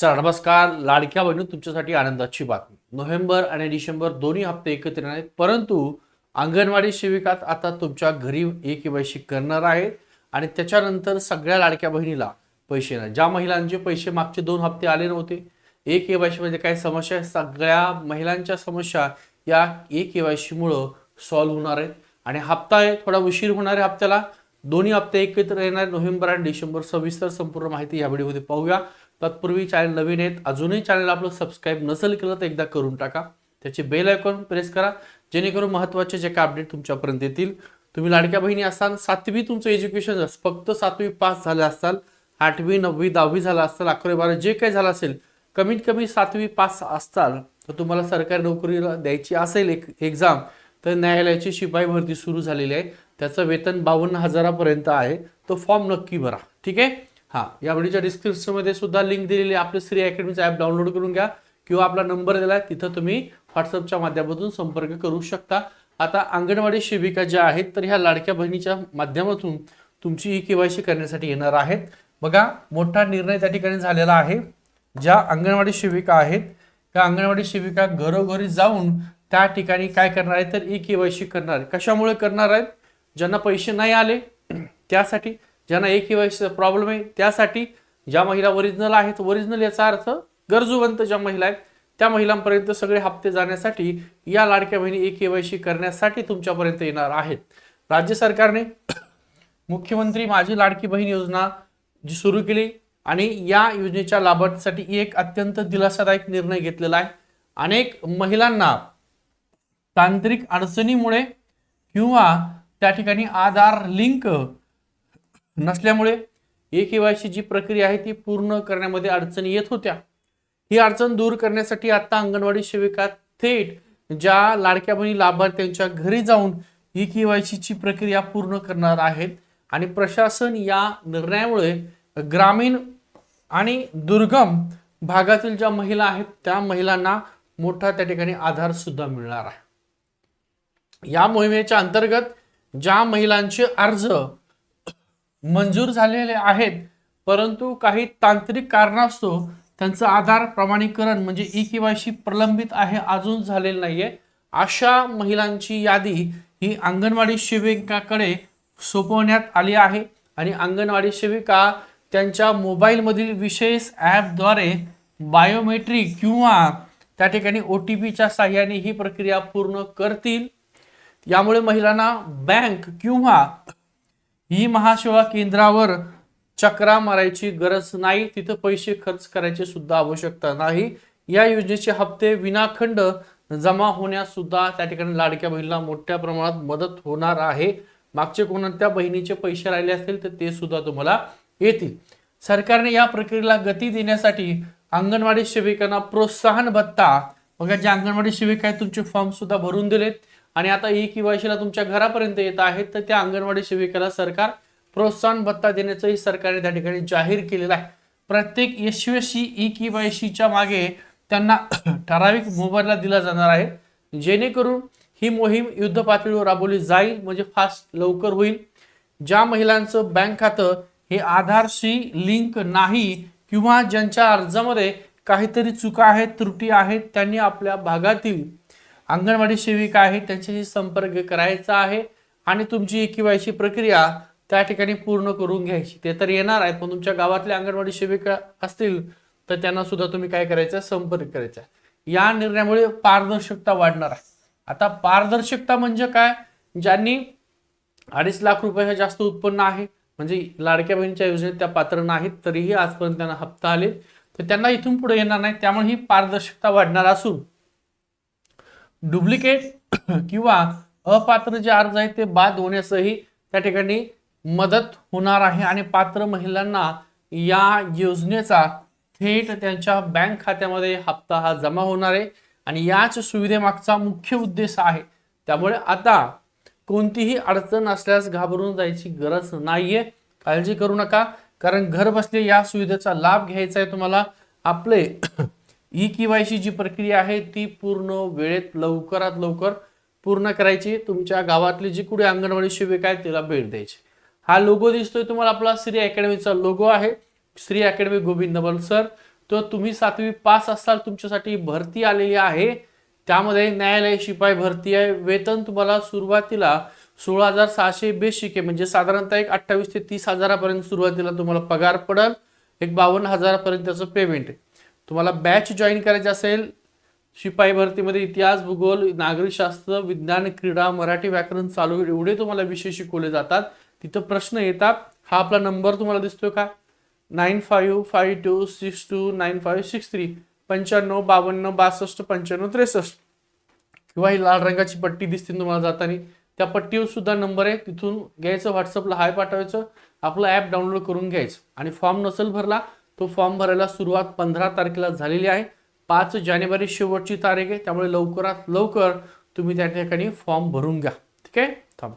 चला नमस्कार. लाडक्या बहिणी तुमच्यासाठी आनंदाची बातमी. नोव्हेंबर आणि डिसेंबर दोन्ही हप्ते एकत्र येणार आहेत परंतु अंगणवाडी सेविकात आता तुमच्या घरी ए केवायसी करणार आहेत आणि त्याच्यानंतर सगळ्या लाडक्या बहिणीला पैसे येणार. ज्या महिलांचे पैसे मागचे दोन हप्ते आले नव्हते ए केवायसी म्हणजे काही समस्या सगळ्या महिलांच्या समस्या या ए केवायसी मुळे सॉल्व्ह होणार आहेत. आणि हप्ता आहे थोडा उशीर होणार आहे हप्त्याला. दोन्ही हप्ते एकत्र येणार नोव्हेंबर आणि डिसेंबर. सविस्तर संपूर्ण माहिती या व्हिडिओमध्ये पाहूया. तत्पूर्वी चॅनल नवीन आहेत अजूनही चॅनल आपलं सबस्क्राईब नसेल केलं तर एकदा करून टाका. त्याचे बेल आयकॉन प्रेस करा जेणेकरून महत्त्वाचे जे काय अपडेट तुमच्यापर्यंत येतील. तुम्ही लाडक्या बहिणी असाल सातवी तुमचं एज्युकेशन फक्त सातवी पास झाले असाल आठवी नववी दहावी झाला असाल अकरावी बारा जे काही झालं असेल कमीत कमी सातवी पास असताल तर तुम्हाला सरकारी नोकरीला द्यायची असेल एक एक्झाम तर न्यायालयाची शिपाई भरती सुरू झालेली आहे. त्याचं वेतन बावन्न हजारापर्यंत आहे. तो फॉर्म नक्की भरा. ठीक आहे? हा या व्हिडिओच्या डिस्क्रिप्शनमध्ये सुद्धा लिंक दिलेली आहे. आपलं श्री अकॅडमीचा ॲप डाउनलोड करून घ्या किंवा आपला नंबर दिला आहे तिथं तुम्ही व्हॉट्सअपच्या माध्यमातून संपर्क करू शकता. आता अंगणवाडी शिबिका ज्या आहेत तर ह्या लाडक्या बहिणीच्या माध्यमातून तुमची ई केवायसी करण्यासाठी येणार आहेत. बघा मोठा निर्णय त्या ठिकाणी झालेला आहे. ज्या अंगणवाडी शिबिका आहेत त्या अंगणवाडी शिबिका घरोघरी जाऊन त्या ठिकाणी काय करणार आहे तर ई केवायसी करणार आहे कशामुळे करणार आहेत? ज्यांना पैसे नाही आले त्यासाठी ज्यांना ए केवायसीचा प्रॉब्लेम आहे त्यासाठी ज्या महिला ओरिजिनल आहेत ओरिजिनल याचा अर्थ गरजूवंत ज्या महिला आहेत त्या महिलांपर्यंत सगळे हप्ते जाण्यासाठी या लाडक्या बहिणी ए केवायसी करण्यासाठी तुमच्यापर्यंत येणार आहेत. राज्य सरकारने मुख्यमंत्री माझी लाडकी बहीण योजना जी सुरू केली आणि या योजनेच्या लाभार्थीसाठी एक अत्यंत दिलासादायक निर्णय घेतलेला आहे. अनेक महिलांना तांत्रिक अडचणीमुळे किंवा त्या ठिकाणी आधार लिंक नसल्यामुळे ए केवायसी जी प्रक्रिया आहे ती पूर्ण करण्यामध्ये अडचणी येत होत्या. ही अडचण दूर करण्यासाठी आता अंगणवाडी सेविका थेट ज्या लाडक्या बहिणी लाभार्थ्यांच्या घरी जाऊन ई ची प्रक्रिया पूर्ण करणार आहेत आणि प्रशासन या निर्णयामुळे ग्रामीण आणि दुर्गम भागातील ज्या महिला आहेत त्या महिलांना मोठा त्या ठिकाणी आधार सुद्धा मिळणार आहे. या मोहिमेच्या अंतर्गत ज्या महिलांचे अर्ज मंजूर झालेले आहेत. परंतु काही तांत्रिक कारणास्तव त्यांचं आधार प्रमाणीकरण म्हणजे ई केवायसी प्रलंबित आहे अजून झालेलं नाहीये. अशा महिलांची यादी ही अंगणवाडी सेविकाकडे सोपवण्यात आली आहे आणि अंगणवाडी सेविका त्यांच्या मोबाईलमधील विशेष ॲपद्वारे बायोमेट्रिक किंवा त्या ठिकाणी ओ टी पीच्या साह्याने ही प्रक्रिया पूर्ण करतील. यामुळे महिलांना बँक किंवा ही महासेवा केंद्रावर चक्रा मारायची गरज नाही तिथं पैसे खर्च करायची सुद्धा आवश्यकता नाही. या योजनेचे हप्ते विनाखंड जमा होण्यास सुद्धा त्या ठिकाणी लाडक्या बहिणीला मोठ्या प्रमाणात मदत होणार आहे. मागचे कोणत्या बहिणीचे पैसे राहिले असतील तर ते सुद्धा तुम्हाला येतील. सरकारने या प्रक्रियेला गती देण्यासाठी अंगणवाडी सेविकांना प्रोत्साहन भत्ता. बघा ज्या अंगणवाडी सेविका आहेत तुमचे फॉर्म सुद्धा भरून दिलेत. आणि आता ई केवायसीला तुमच्या घरापर्यंत येत आहेत तर त्या अंगणवाडी सेविकेला सरकार प्रोत्साहन भत्ता देण्याचंही सरकारने त्या ठिकाणी जाहीर केलेलं आहे. प्रत्येक यशस्वी ई केवायसीच्या मागे त्यांना ठराविक मोबदला दिला जाणार आहे. जेणेकरून ही मोहीम युद्ध पातळीवर राबवली जाईल म्हणजे फास्ट लवकर होईल. ज्या महिलांचं बँक खातं हे आधारशी लिंक नाही किंवा ज्यांच्या अर्जामध्ये काहीतरी चुका आहेत त्रुटी आहेत त्यांनी आपल्या भागातील अंगणवाडी सेविका आहे त्यांच्याशी संपर्क करायचा आहे आणि तुमची केवायसी प्रक्रिया त्या ठिकाणी पूर्ण करून घ्यायची. ते तर येणार आहेत पण तुमच्या गावातल्या अंगणवाडी सेविका असतील तर त्यांना सुद्धा तुम्ही काय करायचं? संपर्क करायचा. या निर्णयामुळे पारदर्शकता वाढणार आहे. आता पारदर्शकता म्हणजे काय? ज्यांनी अडीच लाख रुपयाच्या जास्त उत्पन्न आहे म्हणजे लाडक्या बहिणीच्या योजनेत त्या पात्र नाहीत तरीही आजपर्यंत त्यांना हप्ता आले तर त्यांना इथून पुढे येणार नाही त्यामुळे ही पारदर्शकता वाढणार असून डुप्लिकेट किंवा अपात्र जे अर्ज आहेत ते बाद होण्यासही त्या ठिकाणी मदत होणार आहे. आणि पात्र महिलांना या योजनेचा थेट त्यांच्या बँक खात्यामध्ये हप्ता हा जमा होणार आहे. आणि याच सुविधेमागचा मुख्य उद्देश आहे. त्यामुळे आता कोणतीही अडचण असल्यास घाबरून जायची गरज नाहीये. काळजी करू नका. कारण घर बसले या सुविधेचा लाभ घ्यायचा आहे तुम्हाला. आपले ई केवायसी जी प्रक्रिया आहे ती पूर्ण वेळेत लवकरात लवकर पूर्ण करायची. तुमच्या गावातली जी कुठे अंगणवाडी सेविका आहे तिला भेट द्यायची. हा लोगो दिसतोय तुम्हाला. आपला श्री अकॅडमीचा लोगो आहे. Shri academy Govind sir. तर तुम्ही सातवी पास असाल तुमच्यासाठी भरती आलेली आहे. त्यामध्ये न्यायालय शिपाई भरती आहे. वेतन तुम्हाला सुरुवातीला सोळा हजार सहाशे बेशिके म्हणजे साधारणतः एक अठ्ठावीस ते तीस हजारापर्यंत सुरुवातीला तुम्हाला पगार पडेल. एक बावन्न हजारापर्यंतचं पेमेंट आहे. तुम्हाला बॅच जॉईन करायची असेल शिपाई भरतीमध्ये इतिहास भूगोल नागरिकशास्त्र विज्ञान क्रीडा मराठी व्याकरण चालू एवढे तुम्हाला विषय शिकवले जातात. तिथं प्रश्न येतात. हा आपला नंबर तुम्हाला दिसतोय का? Nine five five two six two nine five six three पंच्याण्णव बावन्न बासष्ट पंच्याण्णव त्रेसष्ट. किंवा ही लाल रंगाची पट्टी दिसते तुम्हाला जाताना. त्या पट्टीवर सुद्धा नंबर आहे. तिथून घ्यायचं व्हॉट्सअपला हाय पाठवायचं. आपलं ॲप डाउनलोड करून घ्यायचं. आणि फॉर्म नसेल भरला तो फॉर्म भरायला सुरुवात पंधरा तारखेला झालेली आहे. पाच जानेवारी शेवटची तारीख आहे. त्यामुळे लवकरात लवकर तुम्ही त्या ठिकाणी फॉर्म भरून घ्या. ठीक आहे? थांब.